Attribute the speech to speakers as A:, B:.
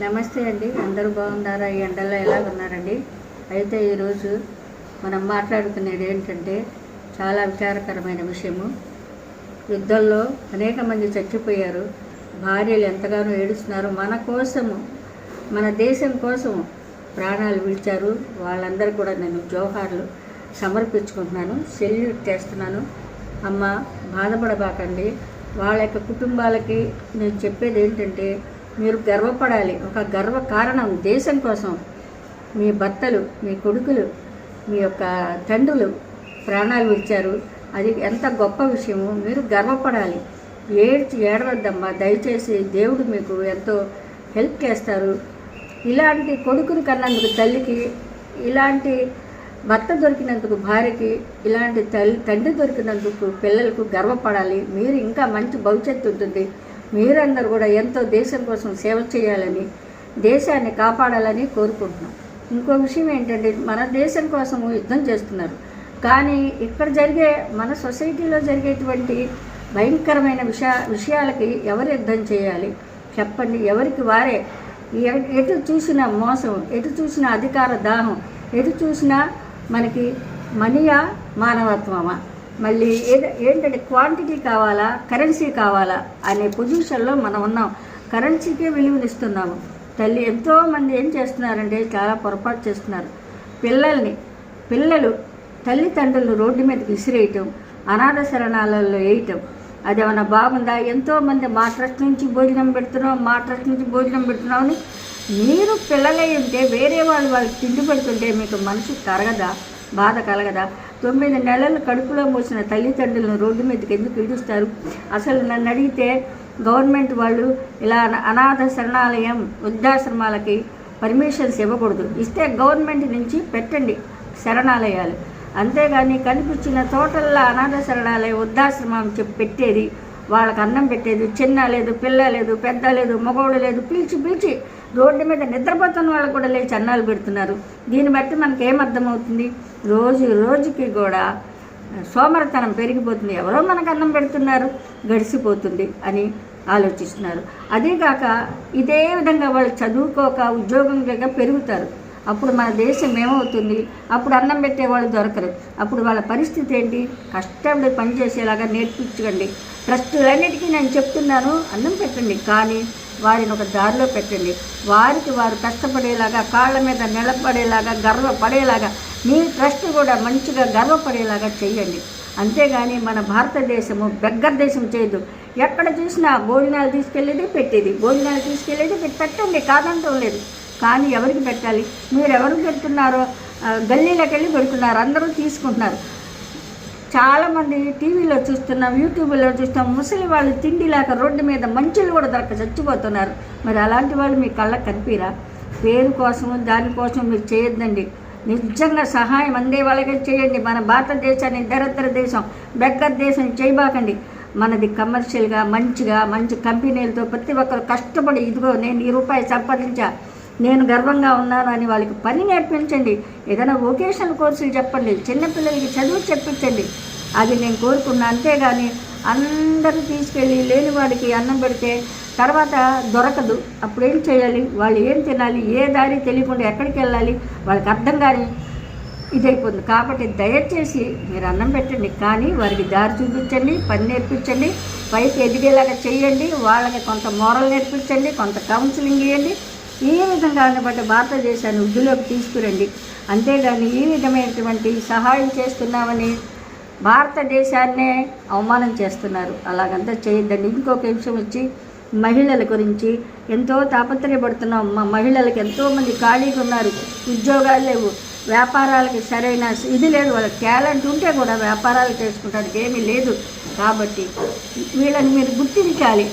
A: నమస్తే అండి. అందరూ బాగున్నారా? ఈ ఎండల్లో ఎలా ఉన్నారండి? అయితే ఈరోజు మనం మాట్లాడుకునేది ఏంటంటే చాలా విచారకరమైన విషయము. యుద్ధంలో అనేక మంది చచ్చిపోయారు. భార్యలు ఎంతగానో ఏడుస్తున్నారు. మన కోసము మన దేశం కోసము ప్రాణాలు విడిచారు. వాళ్ళందరూ కూడా నేను జోహార్లు సమర్పించుకుంటున్నాను. సెల్యూట్ చేస్తున్నాను. అమ్మ బాధపడబాకండి. వాళ్ళ యొక్క కుటుంబాలకి నేను చెప్పేది ఏంటంటే మీరు గర్వపడాలి. ఒక గర్వ కారణం దేశం కోసం. మీ భర్తలు మీ కొడుకులు మీ యొక్క తండ్రులు ప్రాణాలు విడిచారు. అది ఎంత గొప్ప విషయము మీరు గర్వపడాలి. ఏడ్చి ఏడవద్దమ్మా. దయచేసి దేవుడు మీకు ఎంతో హెల్ప్ చేస్తారు. ఇలాంటి కొడుకుని కన్నందుకు తల్లికి ఇలాంటి భర్త దొరికినందుకు భార్యకి ఇలాంటి తల్లి తండ్రి దొరికినందుకు పిల్లలకు గర్వపడాలి. మీరు ఇంకా మంచి భవిష్యత్తు ఉంటుంది. మీరందరూ కూడా ఎంతో దేశం కోసం సేవ చేయాలని దేశాన్ని కాపాడాలని కోరుకుంటున్నాం. ఇంకో విషయం ఏంటంటే మన దేశం కోసం యుద్ధం చేస్తున్నారు. కానీ ఇక్కడ జరిగే మన సొసైటీలో జరిగేటువంటి భయంకరమైన విషయా విషయాలకి ఎవరు యుద్ధం చేయాలి? చెప్పండి. ఎవరికి వారే? ఎటు చూసిన మోసం ఎటు చూసిన అధికార దాహం ఎటు చూసినా మనకి మనీయా మానవత్వమా? మళ్ళీ ఏద ఏంటంటే క్వాంటిటీ కావాలా కరెన్సీ కావాలా అనే పొజిషన్లో మనం ఉన్నాం. కరెన్సీకే విలువనిస్తున్నాము. తల్లి ఎంతోమంది ఏం చేస్తున్నారంటే చాలా పొరపాటు చేస్తున్నారు. పిల్లల్ని పిల్లలు తల్లిదండ్రులు రోడ్డు మీద విసిరేయటం అనాథ శరణాలలో వేయటం అదేమన్నా బాగుందా? ఎంతోమంది మా ట్రస్ట్ నుంచి భోజనం పెడుతున్నాం మా ట్రస్ట్ నుంచి భోజనం పెడుతున్నాం అని మీరు పిల్లలై ఉంటే వేరే వాళ్ళు వాళ్ళకి తిండి పెడుతుంటే మీకు మనసు కరగదా? బాధ కలగదా? తొమ్మిది నెలలు కడుపులో మూసిన తల్లిదండ్రులను రోడ్డు మీదకి ఎందుకు ఇడుస్తారు అసలు నన్ను అడిగితే గవర్నమెంట్ వాళ్ళు ఇలా అనాథ శరణాలయం వృద్ధాశ్రమాలకి పర్మిషన్స్ ఇవ్వకూడదు. ఇస్తే గవర్నమెంట్ నుంచి పెట్టండి శరణాలయాలు. అంతేగాని కనిపించిన తోటల్లో అనాథ శరణాలయం వృద్ధాశ్రమం చెప్పి పెట్టేది వాళ్ళకి అన్నం పెట్టేది చిన్న లేదు పిల్ల లేదు పెద్ద లేదు మగవాడు లేదు పీల్చి పీల్చి రోడ్డు మీద నిద్రపోతున్న వాళ్ళకు కూడా లేచి అన్నాలు పెడుతున్నారు. దీన్ని బట్టి మనకి ఏమర్థమవుతుంది రోజు రోజుకి కూడా సోమరతనం పెరిగిపోతుంది. ఎవరో మనకు అన్నం పెడుతున్నారు గడిసిపోతుంది అని ఆలోచిస్తున్నారు. అదేగాక ఇదే విధంగా వాళ్ళు చదువుకోక ఉద్యోగం లేక పెరుగుతారు. అప్పుడు మన దేశం ఏమవుతుంది? అప్పుడు అన్నం పెట్టేవాళ్ళు దొరకరు. అప్పుడు వాళ్ళ పరిస్థితి ఏంటి? కష్టపడి పనిచేసేలాగా నేర్పించకండి. ట్రస్టులన్నిటికీ నేను చెప్తున్నాను అన్నం పెట్టండి. కానీ వారిని ఒక దారిలో పెట్టండి. వారికి వారు కష్టపడేలాగా కాళ్ళ మీద నిలబడేలాగా గర్వపడేలాగా మీ ట్రస్ట్ కూడా మంచిగా గర్వపడేలాగా చేయండి. అంతేగాని మన భారతదేశము బెగ్గర దేశం చేయదు. ఎక్కడ చూసినా భోజనాలు తీసుకెళ్ళేది పెట్టేది. భోజనాలు తీసుకెళ్ళేది పెట్టండి. కాదంటం లేదు. కానీ ఎవరికి పెట్టాలి? మీరు ఎవరికి పెడుతున్నారో గల్లీలోకి వెళ్ళి పెడుతున్నారు అందరూ తీసుకుంటున్నారు. చాలామంది టీవీలో చూస్తున్నాం యూట్యూబ్లో చూస్తాం ముసలి వాళ్ళు తిండి లేక రోడ్డు మీద మంచులు కూడా దొరక చచ్చిపోతున్నారు. మరి అలాంటి వాళ్ళు మీ కళ్ళకు కనిపిరా? పేరు కోసం దానికోసం మీరు చేయొద్దండి. నిజంగా సహాయం అందే వాళ్ళకే చేయండి. మన భారతదేశాన్ని దరిద్ర దేశం బెగ్గర దేశం చేయబాకండి. మనది కమర్షియల్గా మంచిగా మంచి కంపెనీలతో ప్రతి ఒక్కరు కష్టపడి ఇదిగో నేను ఈ రూపాయి సంపాదించా. నేను గర్వంగా ఉన్నాను అని వాళ్ళకి పని నేర్పించండి. ఏదైనా వొకేషనల్ కోర్సులు చెప్పండి. చిన్నపిల్లలకి చదువు చెప్పించండి. అది నేను కోరుకున్నా. అంతేగాని అందరూ తీసుకెళ్ళి లేని వాడికి అన్నం పెడితే తర్వాత దొరకదు. అప్పుడు ఏం చేయాలి? వాళ్ళు ఏం తినాలి? ఏ దారి తెలియకుండా ఎక్కడికి వెళ్ళాలి? వాళ్ళకి అర్థం కాని ఇదైపోతుంది. కాబట్టి దయచేసి మీరు అన్నం పెట్టండి. కానీ వారికి దారి చూపించండి పని నేర్పించండి. పైకి ఎదిగేలాగా చేయండి. వాళ్ళకి కొంత మోరల్ నేర్పించండి కొంత కౌన్సిలింగ్ ఇవ్వండి ఈ విధంగా బట్టి భారతదేశాన్ని వృద్ధిలోకి తీసుకురండి? అంతేగాని ఈ విధమైనటువంటి సహాయం చేస్తున్నామని భారతదేశాన్నే అవమానం చేస్తున్నారు. అలాగంతా చేయొద్దండి. ఇంకొక విషయం వచ్చి మహిళల గురించి. ఎంతో తాపత్రయపడుతున్నాం. మా మహిళలకు ఎంతోమంది ఖాళీగా ఉన్నారు. ఉద్యోగాలు లేవు. వ్యాపారాలకి సరైన ఇది లేదు. వాళ్ళకి టాలెంట్ ఉంటే కూడా వ్యాపారాలు చేసుకుంటానికి ఏమీ లేదు. కాబట్టి వీళ్ళని మీరు గుర్తించాలి.